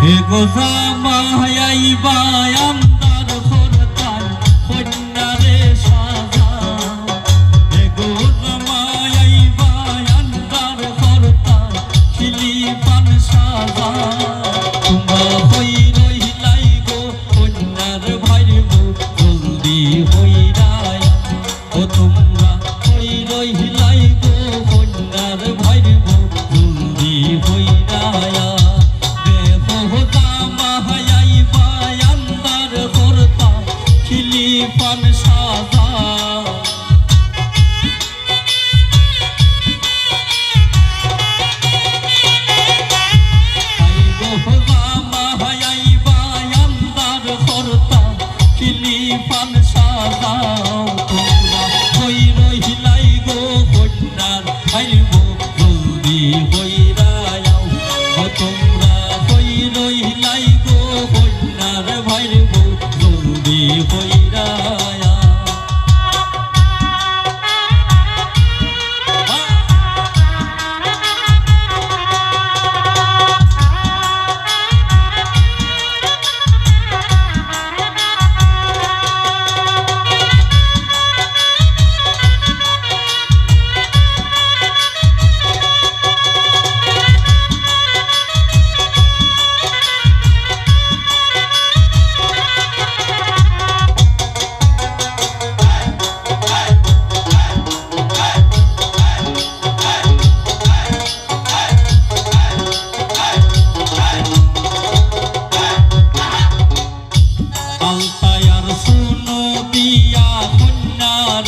হে গোসা মাহাই বায়া জীবন সাজা।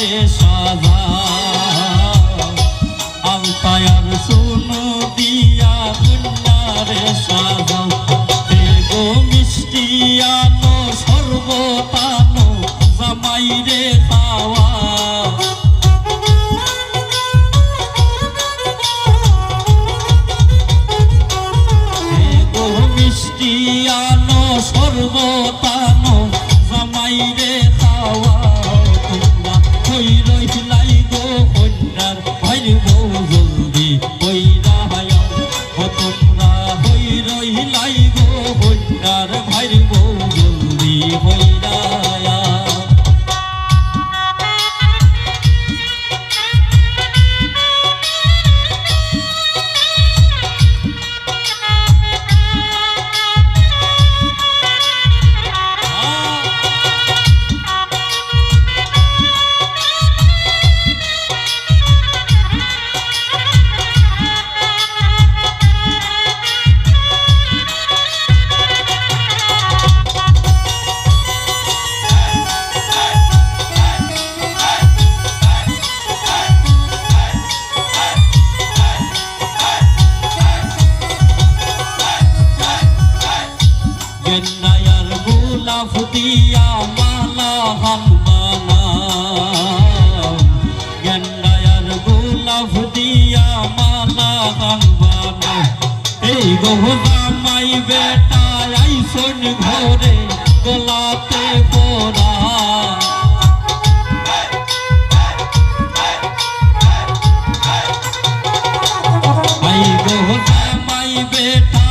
যাবে বানো এই গোহদা মাই বেটা আইসন ঘরে গোলাতে বোরা আই গোহদা মাই বেটা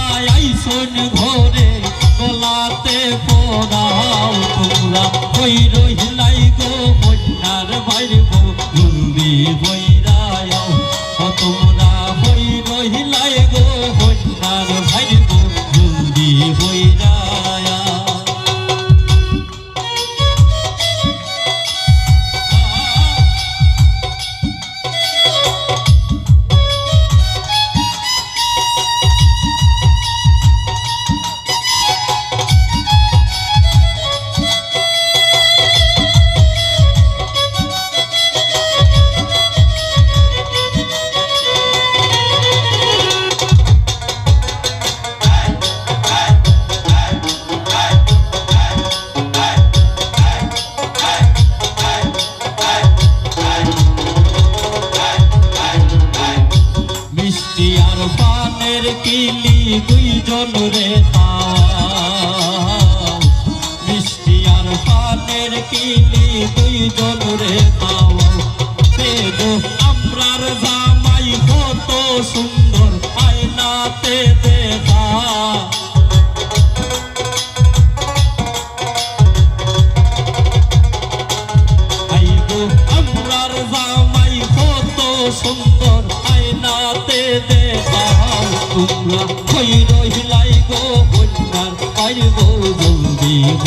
জনরে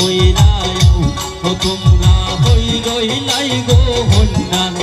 হইরায়াও ও তোমরা হই রইলাই গো হন্যার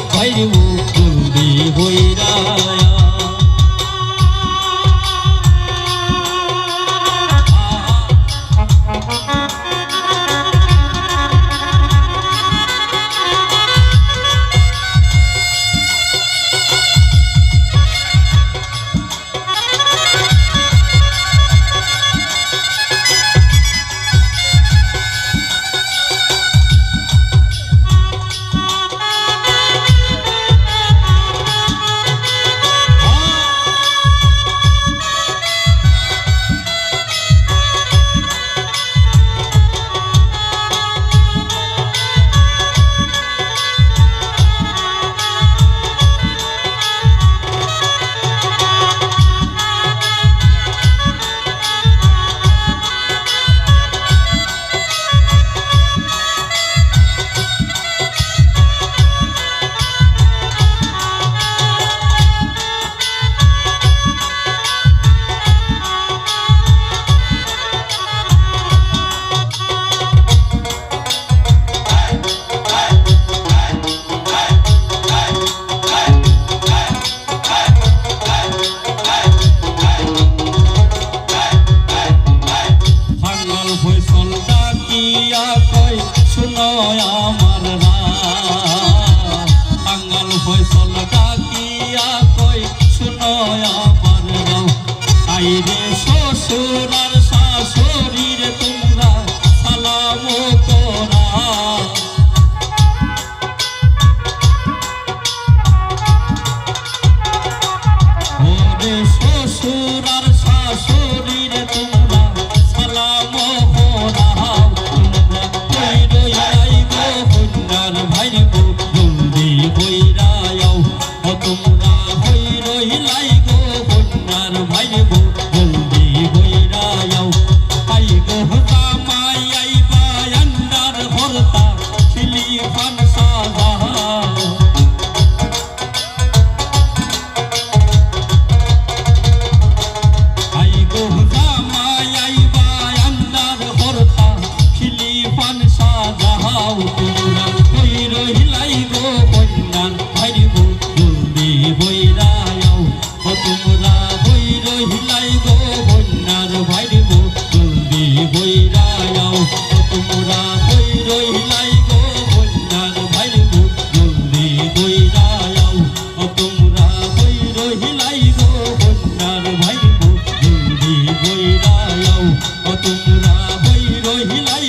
ফাঙ্গাল ফসল হই রহিলাই গো কন্যার ভাইব জলদি হইরায়াও ও তোমরা হই রহিলাই গো কন্যার ভাইব জলদি হইরায়াও ও তোমরা হই রহিলাই গো হইরায়াও ও তোমরা হই রহিলাই